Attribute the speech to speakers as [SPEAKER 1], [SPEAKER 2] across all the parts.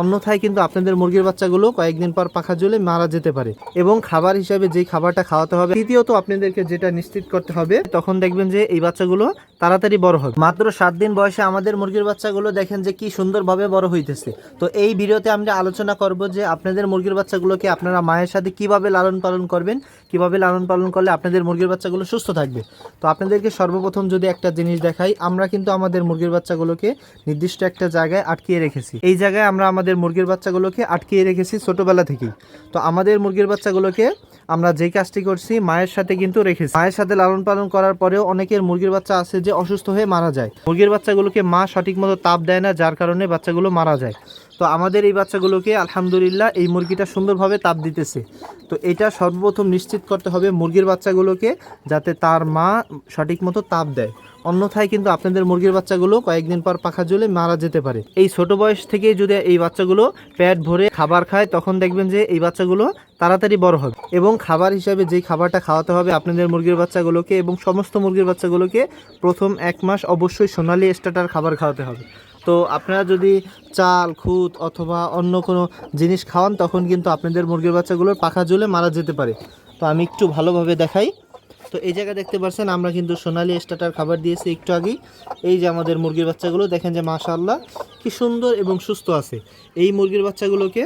[SPEAKER 1] অন্যথায় কিন্তু আপনাদের মুরগির বাচ্চাগুলো কয়েকদিন পর পাখা জ্বলে মারা যেতে পারে এবং খাবার হিসাবে যেই খাবারটা খাওয়াতে হবে, তৃতীয়ত আপনাদেরকে যেটা নিশ্চিত করতে হবে, তখন দেখবেন যে এই বাচ্চাগুলো তাড়াতাড়ি বড় হবে মাত্র সাত দিন বয়সে আমাদের মুরগির বাচ্চাগুলো দেখেন যে কি সুন্দরভাবে বড় হইতেছে। তো এই ভিডিওতে আমরা আলোচনা করব যে আপনাদের মুরগির বাচ্চাগুলোকে আপনারা মায়ের সাথে কীভাবে লালন পালন করবেন, কীভাবে লালন পালন করলে আপনাদের মুরগির বাচ্চাগুলো সুস্থ থাকবে। তো আপনাদেরকে সর্বপ্রথম যদি একটা জিনিস দেখাই, আমরা কিন্তু আমাদের মুরগির বাচ্চাগুলোকে নির্দিষ্ট একটা জায়গায় আটকিয়ে রেখেছি। এই জায়গায় আমরা আমাদের মুরগির বাচ্চাগুলোকে আটকিয়ে রেখেছি ছোটবেলা থেকেই। তো আমাদের মুরগির বাচ্চাগুলোকে আমরা যেই কাজটি করছি, মায়ের সাথে কিন্তু রেখেছি। মায়ের সাথে লালন পালন করার পরেও অনেকের মুরগির বাচ্চা আছে যে অসুস্থ হয়ে মারা যায়। মুরগির বাচ্চাগুলোকে মা সঠিক মতো তাপ দেয় না, যার কারণে বাচ্চাগুলো মারা যায়। তো আমাদের এই বাচ্চাগুলোকে আলহামদুলিল্লাহ এই মুরগিটা সুন্দরভাবে তাপ দিতেছে। তো এটা সর্বপ্রথম নিশ্চিত করতে হবে মুরগির বাচ্চাগুলোকে যাতে তার মা সঠিক মতো তাপ দেয়। অন্যথায় কিন্তু আপনাদের মুরগির বাচ্চাগুলো কয়েকদিন পর পাখা জ্বলে মারা যেতে পারে। এই ছোট বয়স থেকেই যদি এই বাচ্চাগুলো পেট ভরে খাবার খায়, তখন দেখবেন যে এই বাচ্চাগুলো তাড়াতাড়ি বড় হবে এবং খাবার হিসাবে যেই খাবারটা খাওয়াতে হবে আপনাদের মুরগির বাচ্চাগুলোকে এবং সমস্ত মুরগির বাচ্চাগুলোকে প্রথম এক মাস অবশ্যই সোনালি স্টার্টার খাবার খাওয়াতে হবে। তো আপনারা যদি চাল, খুদ অথবা অন্য কোনো জিনিস খাওয়ান, তখন কিন্তু আপনাদের মুরগির বাচ্চাগুলোর পাখা জ্বলে মারা যেতে পারে। তো আমি একটু ভালোভাবে দেখাই। তো এই জায়গায় দেখতে পাচ্ছেন আমরা কিন্তু সোনালি স্টার্টার খাবার দিয়েছি একটু আগেই। এই যে আমাদের মুরগির বাচ্চাগুলো, দেখেন যে মাশাল্লাহ কি সুন্দর এবং সুস্থ আছে। এই মুরগির বাচ্চাগুলোকে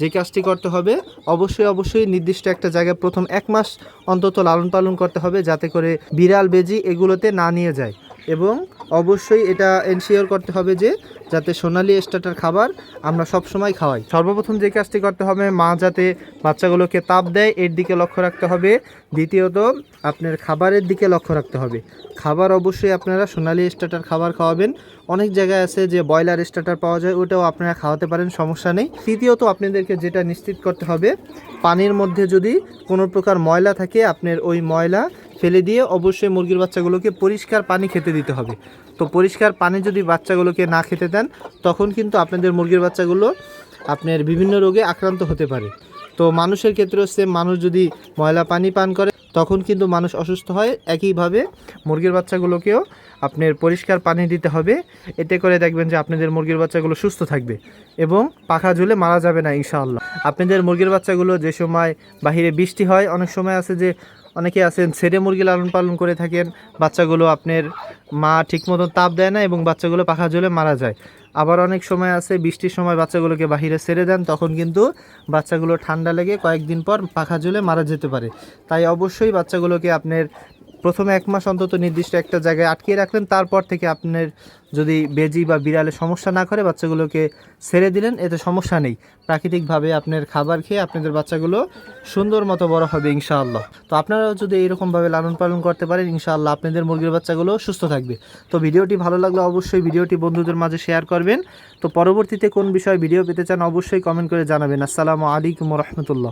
[SPEAKER 1] যে কাজটি করতে হবে, অবশ্যই অবশ্যই নির্দিষ্ট একটা জায়গায় প্রথম এক মাস অন্তত লালন পালন করতে হবে, যাতে করে বিড়াল বেজি এগুলোতে না নিয়ে যায়। এবং অবশ্যই এটা এনশিওর করতে হবে যে যাতে সোনালি স্টার্টার খাবার আমরা সব সময় খাওয়াই। সর্বপ্রথম যে কাজটি করতে হবে, মা যাতে বাচ্চাগুলোকে তাপ দেয়, এর দিকে লক্ষ্য রাখতে হবে। দ্বিতীয়ত, আপনার খাবারের দিকে লক্ষ্য রাখতে হবে। খাবার অবশ্যই আপনারা সোনালি স্টার্টার খাবার খাওয়াবেন। অনেক জায়গায় আছে যে ব্রয়লার স্টার্টার পাওয়া যায়, ওটাও আপনারা খাওয়াতে পারেন, সমস্যা নেই। তৃতীয়ত, আপনাদেরকে যেটা নিশ্চিত করতে হবে, পানির মধ্যে যদি কোনো প্রকার ময়লা থাকে, আপনার ওই ময়লা ফেলে দিয়ে অবশ্যই মুরগির বাচ্চাগুলোকে পরিষ্কার পানি খেতে দিতে হবে। তো পরিষ্কার পানি যদি বাচ্চাগুলোকে না খেতে দেন, তখন কিন্তু আপনাদের মুরগির বাচ্চাগুলো আপনার বিভিন্ন রোগে আক্রান্ত হতে পারে। তো মানুষের ক্ষেত্রেও সেম মানুষ যদি ময়লা পানি পান করে, তখন কিন্তু মানুষ অসুস্থ হয়। একইভাবে মুরগির বাচ্চাগুলোকেও আপনার পরিষ্কার পানি দিতে হবে। এতে করে দেখবেন যে আপনাদের মুরগির বাচ্চাগুলো সুস্থ থাকবে এবং পাখা ঝুলে মারা যাবে না, ইনশাআল্লাহ। আপনাদের মুরগির বাচ্চাগুলো যে সময় বাহিরে বৃষ্টি হয়, অনেক সময় আছে যে অনেকে আছেন, ছেড়ে মুরগি লালন পালন করে থাকেন, বাচ্চাগুলো আপনার মা ঠিক মতন তাপ দেয় না এবং বাচ্চাগুলো পাখা জ্বলে মারা যায়। আবার অনেক সময় আছে, বৃষ্টির সময় বাচ্চাগুলোকে বাহিরে ছেড়ে দেন, তখন কিন্তু বাচ্চাগুলো ঠান্ডা লেগে কয়েকদিন পর পাখা জ্বলে মারা যেতে পারে। তাই অবশ্যই বাচ্চাগুলোকে আপনার প্রথমে এক মাস অন্তত নির্দিষ্ট একটা জায়গায় আটকিয়ে রাখলেন, তারপর থেকে আপনার যদি বেজি বা বিড়ালে সমস্যা না করে বাচ্চাগুলোকে ছেড়ে দিলেন, এতে সমস্যা নেই। প্রাকৃতিকভাবে আপনার খাবার খেয়ে আপনাদের বাচ্চাগুলো সুন্দর মতো বড় হবে ইনশাআল্লাহ। তো আপনারাও যদি এইরকমভাবে লালন পালন করতে পারেন, ইনশাআল্লাহ আপনাদের মুরগির বাচ্চাগুলো সুস্থ থাকবে। তো ভিডিওটি ভালো লাগলে অবশ্যই ভিডিওটি বন্ধুদের মাঝে শেয়ার করবেন। তো পরবর্তীতে কোন বিষয়ে ভিডিও পেতে চান, অবশ্যই কমেন্ট করে জানাবেন। আসসালামু আলাইকুম রহমতুল্লাহ।